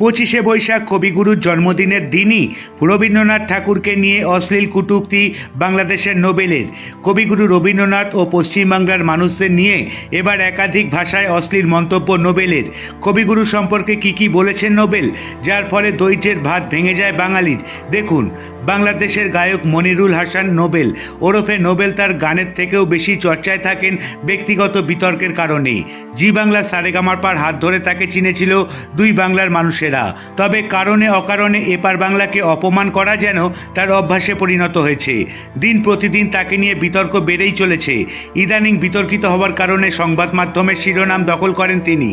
পঁচিশে বৈশাখ কবিগুরুর জন্মদিনের দিনই রবীন্দ্রনাথ ঠাকুরকে নিয়ে অশ্লীল কুটুক্তি বাংলাদেশের নোবেলের। কবিগুরু রবীন্দ্রনাথ ও পশ্চিমবাংলার মানুষদের নিয়ে এবার একাধিক ভাষায় অশ্লীল মন্তব্য নোবেলের। কবিগুরু সম্পর্কে কি কি বলেছেন নোবেল? যার ফলে দৈত্যের ভাত ভেঙে যায় বাঙালির। দেখুন বাংলাদেশের গায়ক মনিরুল হাসান নোবেল। ওরফে নোবেল তার গানের থেকেও বেশি চর্চায় থাকেন ব্যক্তিগত বিতর্কের কারণে। জি বাংলা সারেগামার পার হাত ধরে তাকে চিনেছিল দুই বাংলার মানুষেরা। তবে কারণে অকারণে এপার বাংলাকে অপমান করা যেন তার অভ্যাসে পরিণত হয়েছে। দিন প্রতিদিন তাকে নিয়ে বিতর্ক বেড়েই চলেছে। ইদানিং বিতর্কিত হওয়ার কারণে সংবাদ মাধ্যমের শিরোনাম দখল করেন তিনি।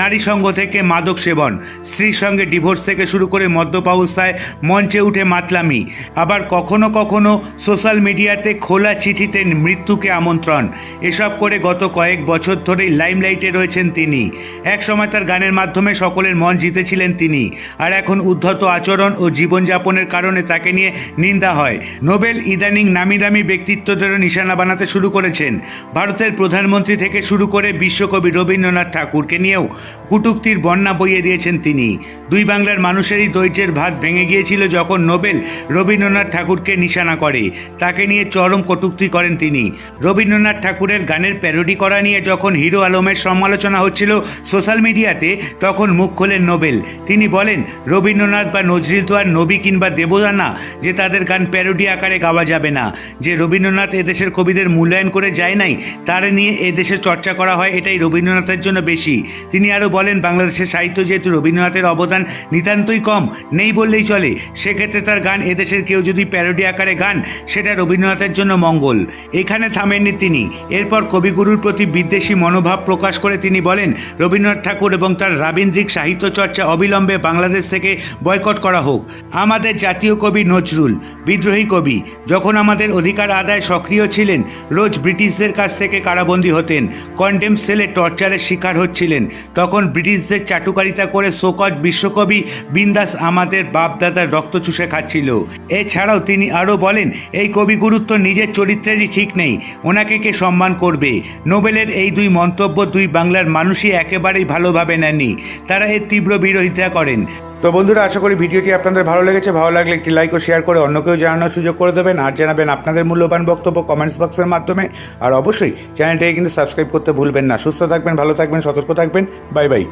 নারী সঙ্গ থেকে মাদক সেবন, স্ত্রীর সঙ্গে ডিভোর্স থেকে শুরু করে মদ্যপাবস্থায় মঞ্চে উঠে মাতলামি আবার কখনো কখনো সোশ্যাল মিডিয়াতে খোলা চিঠিতে মৃত্যুকে আমন্ত্রণ। এসব করে গত কয়েক বছর ধরেই লাইমলাইটে রয়েছেন তিনি। এক সময় তার গানের মাধ্যমে সকলের মন জিতেছিলেন তিনি। আর এখন উদ্ধত আচরণ ও জীবনযাপনের কারণে তাকে নিয়ে নিন্দা হয়। নোবেল ইদানিং নামি দামি ব্যক্তিত্বদেরও নিশানা বানাতে শুরু করেছেন। ভারতের প্রধানমন্ত্রী থেকে শুরু করে বিশ্বকবি রবীন্দ্রনাথ ঠাকুরকে নিয়েও কুটুক্তির বন্যা বইয়ে দিয়েছেন তিনি। দুই বাংলার মানুষেরই দৈর্যের ভাত ভেঙে গিয়েছিল যখন নোবেল রবীন্দ্রনাথ ঠাকুরকে নিশানা করে। তাকে নিয়ে চরম কটূক্তি করেন তিনি। রবীন্দ্রনাথ ঠাকুরের গানের প্যারোডি করা নিয়ে যখন হিরো আলমের সমালোচনা হচ্ছিল সোশ্যাল মিডিয়াতে, তখন মুখ খোলেন নোবেল। তিনি বলেন, রবীন্দ্রনাথ বা নজরিল তো আর নবী কিংবা দেবতা না যে তাদের গান প্যারোডি আকারে গাওয়া যাবে না। যে রবীন্দ্রনাথ এদেশের কবিদের মূল্যায়ন করে যায় নাই, তার নিয়ে এদেশে চর্চা করা হয় এটাই রবীন্দ্রনাথের জন্য বেশি। তিনি আরও বলেন, বাংলাদেশের সাহিত্য যেহেতু রবীন্দ্রনাথের অবদান নিতান্তই কম, নেই বললেই চলে। সেক্ষেত্রে তার গান এদেশের কেউ যদি প্যারোডি আকারে গান, সেটা রবীন্দ্রনাথের জন্য মঙ্গল। এখানে থামেননি তিনি। এরপর কবিগুরুর প্রতি বিদ্বেষী মনোভাব প্রকাশ করে তিনি বলেন, রবীন্দ্রনাথ ঠাকুর এবং তার রাবীন্দ্রিক সাহিত্য চর্চা অবিলম্বে বাংলাদেশ থেকে বয়কট করা হোক। আমাদের জাতীয় কবি নজরুল, বিদ্রোহী কবি, যখন আমাদের অধিকার আদায় সক্রিয় ছিলেন, রোজ ব্রিটিশদের কাছ থেকে কারাবন্দী হতেন, কন্ডেম সেলে টর্চারের শিকার হচ্ছিলেন। তখন ব্রিটিশদের চাটুকারিতা করে শোকজ বিশ্বকবি বিন্দাস আমাদের বাপদাদার রক্ত চুষে খাচ্ছিল। এছাড়াও তিনি আরও বলেন, এই কবিগুরুর তো নিজের চরিত্রেরই ঠিক নেই। ওনাকে কে সম্মান করবে? নোবেলের এই দুই মন্তব্য দুই বাংলার মানুষই একেবারেই ভালোভাবে নেননি। তারা এর তীব্র বিরোধিতা করেন। তো বন্ধুরা, আশা করি ভিডিওটি আপনাদের ভালো লেগেছে। ভালো লাগলে একটি লাইক ও শেয়ার করে অন্যকেও জানানোর সুযোগ করে দেবেন। আর জানাবেন আপনাদের মূল্যবান বক্তব্য কমেন্টস বক্সের মাধ্যমে। আর অবশ্যই চ্যানেলটাকে কিন্তু সাবস্ক্রাইব করতে ভুলবেন না। সুস্থ থাকবেন, ভালো থাকবেন, সতর্ক থাকবেন। Bye bye.